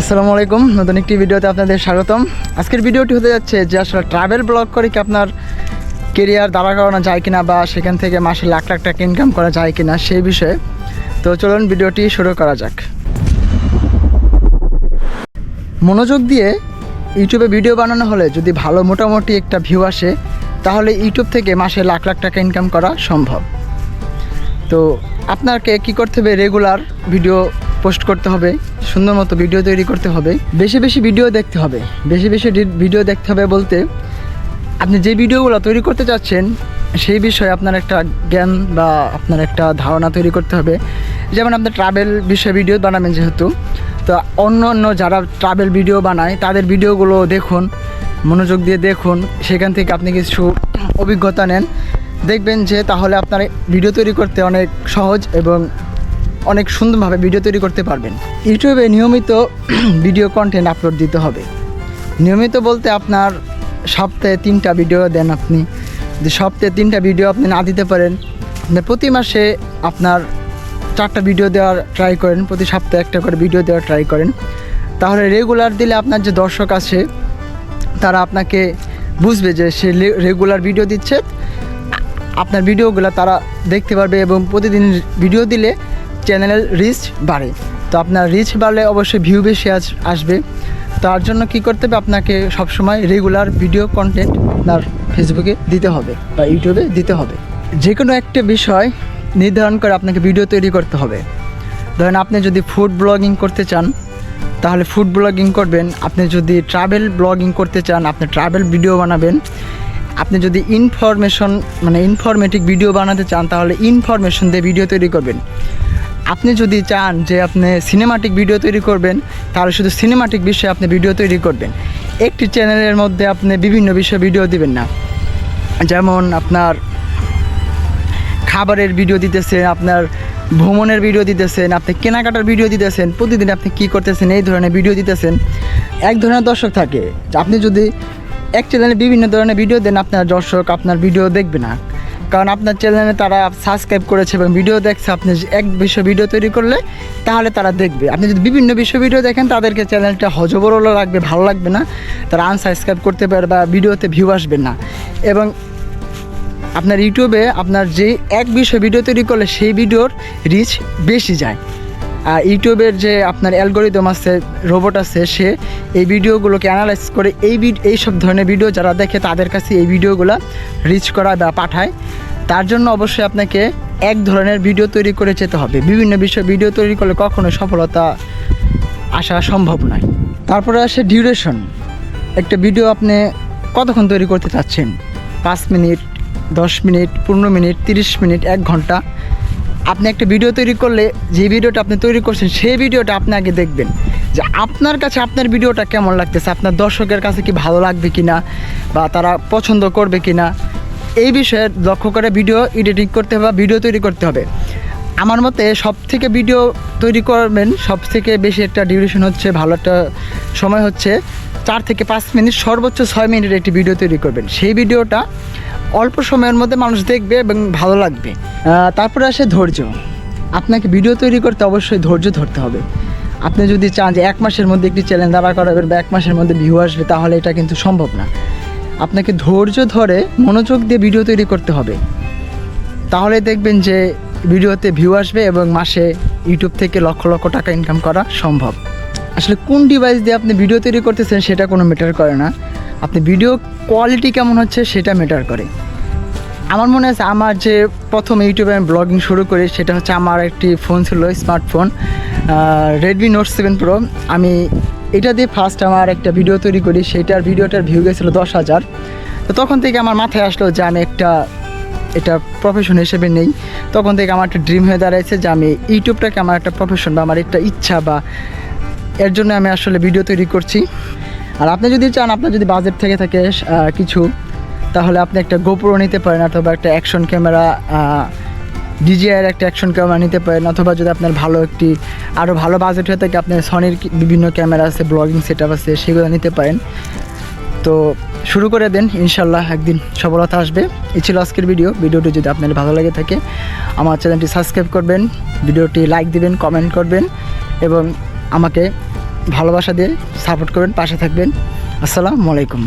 আসসালামু আলাইকুম, নতুন একটি ভিডিওতে আপনাদের স্বাগতম। আজকের ভিডিওটি হতে যাচ্ছে যে আসলে ট্রাভেল ব্লগ করে কি আপনার কেরিয়ার দাঁড়া করানো যায় কিনা বা সেখান থেকে মাসে লাখ লাখ টাকা ইনকাম করা যায় কিনা সেই বিষয়ে। তো চলুন ভিডিওটি শুরু করা যাক। মনোযোগ দিয়ে ইউটিউবে ভিডিও বানানো হলে যদি ভালো মোটামুটি একটা ভিউ আসে, তাহলে ইউটিউব থেকে মাসে লাখ লাখ টাকা ইনকাম করা সম্ভব। তো আপনাকে কি করতে হবে? রেগুলার ভিডিও পোস্ট করতে হবে, সুন্দর মতো ভিডিও তৈরি করতে হবে, বেশি বেশি ভিডিও দেখতে হবে, বেশি বেশি ভিডিও দেখতে হবে বলতে আপনি যে ভিডিওগুলো তৈরি করতে চাচ্ছেন, সেই বিষয়ে আপনার একটা জ্ঞান বা আপনার একটা ধারণা তৈরি করতে হবে। যেমন আপনি ট্রাভেল বিষয়ে ভিডিও বানাবেন যেহেতু, তো অন্য অন্য যারা ট্রাভেল ভিডিও বানায়, তাদের ভিডিওগুলো দেখুন, মনোযোগ দিয়ে দেখুন, সেখান থেকে আপনি কিছু অভিজ্ঞতা নেন। দেখবেন যে তাহলে আপনার ভিডিও তৈরি করতে অনেক সহজ এবং অনেক সুন্দরভাবে ভিডিও তৈরি করতে পারবেন। ইউটিউবে নিয়মিত ভিডিও কন্টেন্ট আপলোড দিতে হবে। নিয়মিত বলতে আপনার সপ্তাহে তিনটা ভিডিও দেন আপনি। যদি সপ্তাহে তিনটা ভিডিও আপনি না দিতে পারেন প্রতি মাসে আপনার চারটা ভিডিও দেওয়ার ট্রাই করেন, প্রতি সপ্তাহে একটা করে ভিডিও দেওয়ার ট্রাই করেন। তাহলে রেগুলার দিলে আপনার যে দর্শক আছে, তারা আপনাকে বুঝবে যে সে রেগুলার ভিডিও দিচ্ছে। আপনার ভিডিওগুলো তারা দেখতে পারবে এবং প্রতিদিন ভিডিও দিলে চ্যানেলের রিচ বাড়ে। তো আপনার রিচ বাড়লে অবশ্যই ভিউ বেশি আস আসবে। তার জন্য কি করতে হবে? আপনাকে সবসময় রেগুলার ভিডিও কন্টেন্ট আপনার ফেসবুকে দিতে হবে বা ইউটিউবে দিতে হবে। যে কোনো একটা বিষয় নির্ধারণ করে আপনাকে ভিডিও তৈরি করতে হবে। ধরেন আপনি যদি ফুড ব্লগিং করতে চান, তাহলে ফুড ব্লগিং করবেন। আপনি যদি ট্রাভেল ব্লগিং করতে চান, আপনি ট্রাভেল ভিডিও বানাবেন। আপনি যদি ইনফরমেশন মানে ইনফরমেটিভ ভিডিও বানাতে চান, তাহলে ইনফরমেশন দিয়ে ভিডিও তৈরি করবেন। আপনি যদি চান যে আপনি সিনেমাটিক ভিডিও তৈরি করবেন, তাহলে শুধু সিনেমাটিক বিষয়ে আপনি ভিডিও তৈরি করবেন। একটি চ্যানেলের মধ্যে আপনি বিভিন্ন বিষয়ে ভিডিও দিবেন না। যেমন আপনার খাবারের ভিডিও দিতেছেন, আপনার ভ্রমণের ভিডিও দিতেছেন, আপনি কেনাকাটার ভিডিও দিতেছেন, প্রতিদিন আপনি কী করতেছেন, এই ধরনের ভিডিও দিতেছেন। এক ধরনের দর্শক থাকে। আপনি যদি এক চ্যানেলে বিভিন্ন ধরনের ভিডিও দেন, আপনার দর্শক আপনার ভিডিও দেখবে না। কারণ আপনার চ্যানেলে তারা সাবস্ক্রাইব করেছে এবং ভিডিও দেখছে, আপনি এক বিষয় ভিডিও তৈরি করলে, তাহলে তারা দেখবে। আপনি যদি বিভিন্ন বিষয় ভিডিও দেখেন, তাদেরকে চ্যানেলটা হজবরল লাগবে, ভালো লাগবে না। তারা আনসাবস্ক্রাইব করতে পারে বা ভিডিওতে ভিউ আসবে না। এবং আপনার ইউটিউবে আপনার যে এক বিষয় ভিডিও তৈরি করলে, সেই ভিডিওর রিচ বেশি যায়। আর ইউটিউবের যে আপনার অ্যালগোরিদম আছে রোবট আছে, সে এই ভিডিওগুলোকে অ্যানালাইজ করে, এই এই সব ধরনের ভিডিও যারা দেখে, তাদের কাছে এই ভিডিওগুলো রিচ করা বা পাঠায়। তার জন্য অবশ্যই আপনাকে এক ধরনের ভিডিও তৈরি করে যেতে হবে। বিভিন্ন বিষয়ে ভিডিও তৈরি করলে কখনো সফলতা আসা সম্ভব নয়। তারপরে আসে ডিউরেশন একটা ভিডিও আপনি কতক্ষণ তৈরি করতে চাচ্ছেন? পাঁচ মিনিট, দশ মিনিট, পনেরো মিনিট, তিরিশ মিনিট, এক ঘণ্টা। আপনি একটা ভিডিও তৈরি করলে যে ভিডিওটা আপনি তৈরি করছেন, সেই ভিডিওটা আপনি আগে দেখবেন। যে আপনার কাছে আপনার ভিডিওটা কেমন লাগতেছে? আপনার দর্শকের কাছে কি ভালো লাগবে কি না বা তারা পছন্দ করবে কি না এই বিষয়ে লক্ষ্য করে ভিডিও এডিটিং করতে হবে বা ভিডিও তৈরি করতে হবে। আমার মতে সব থেকে ভিডিও তৈরি করবেন সব থেকে বেশি একটা ডিউরেশন হচ্ছে, ভালো একটা সময় হচ্ছে চার থেকে পাঁচ মিনিট, সর্বোচ্চ ছয় মিনিটের একটি ভিডিও তৈরি করবেন। সেই ভিডিওটা অল্প সময়ের মধ্যে মানুষ দেখবে এবং ভালো লাগবে। তারপরে আসে ধৈর্য। আপনাকে ভিডিও তৈরি করতে অবশ্যই ধৈর্য ধরতে হবে। আপনি যদি চান যে এক মাসের মধ্যে একটি চ্যালেঞ্জ দাঁড়া করাবেন বা এক মাসের মধ্যে ভিউ আসবে, তাহলে এটা কিন্তু সম্ভব না। আপনাকে ধৈর্য ধরে মনোযোগ দিয়ে ভিডিও তৈরি করতে হবে। তাহলে দেখবেন যে ভিডিওতে ভিউ আসবে এবং মাসে ইউটিউব থেকে লক্ষ লক্ষ টাকা ইনকাম করা সম্ভব। আসলে কোন ডিভাইস দিয়ে আপনি ভিডিও তৈরি করতেছেন সেটা কোনো ম্যাটার করে না। আপনি ভিডিও কোয়ালিটি কেমন হচ্ছে সেটা ম্যাটার করে। আমার মনে আছে আমার যে প্রথম ইউটিউবে আমি ব্লগিং শুরু করি সেটা হচ্ছে আমার একটি ফোন ছিল smartphone Redmi note seven pro আমি এটা দিয়ে ফার্স্ট আমার একটা ভিডিও তৈরি করি সেটার ভিডিওটার ভিউ গেছিল দশ হাজার। তো তখন থেকে আমার মাথায় আসলো যে আমি একটা, এটা প্রফেশন হিসেবে নেই। তখন থেকে আমার একটা ড্রিম হয়ে দাঁড়াইছে যে আমি ইউটিউবটাকে আমার একটা প্রফেশন বা আমার একটা ইচ্ছা বা এর জন্য আমি আসলে ভিডিও তৈরি করছি। আর আপনি যদি চান, আপনার যদি বাজেট থেকে থাকে কিছু, তাহলে আপনি একটা গোপ্রো নিতে পারেন অথবা একটা অ্যাকশন ক্যামেরা ডিজিআইয়ের একটা অ্যাকশন ক্যামেরা নিতে পারেন, অথবা যদি আপনার ভালো একটি আরও ভালো বাজেট হয়ে থাকে, আপনার সনির বিভিন্ন ক্যামেরা আছে ব্লগিং সেট আছে, সেগুলো নিতে পারেন। তো শুরু করে দেন ইনশাল্লাহ একদিন সফলতা আসবে। এই ছিল আজকের ভিডিও ভিডিওটি যদি আপনার ভালো লাগে থাকে, আমার চ্যানেলটি সাবস্ক্রাইব করবেন, ভিডিওটি লাইক দিবেন কমেন্ট করবেন, এবং আমাকে ভালোবাসা দিয়ে সাপোর্ট করবেন, পাশে থাকবেন। আসসালামু আলাইকুম।